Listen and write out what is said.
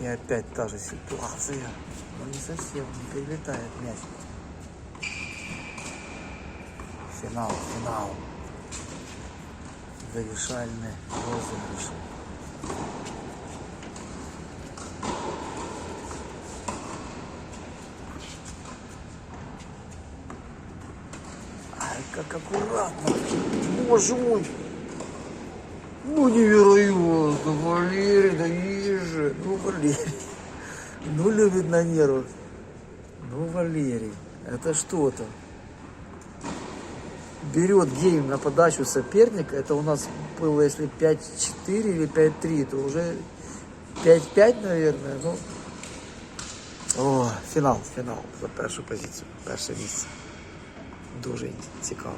И опять та же ситуация. Но не совсем, не прилетает мяч. Финал, финал. Завершальный розыгрыш. Ай, как аккуратно. Боже мой. Ну, невероятно, Валерий, да ниже. Ну, Валерий. Ну, любит на нервах. Ну, Валерий, это что-то. Берет гейм на подачу соперника. Это у нас было, если 5-4 или 5-3, то уже 5-5, наверное. Ну, о, фінал, фінал за першу позицію, перше місце. Дуже цікаво.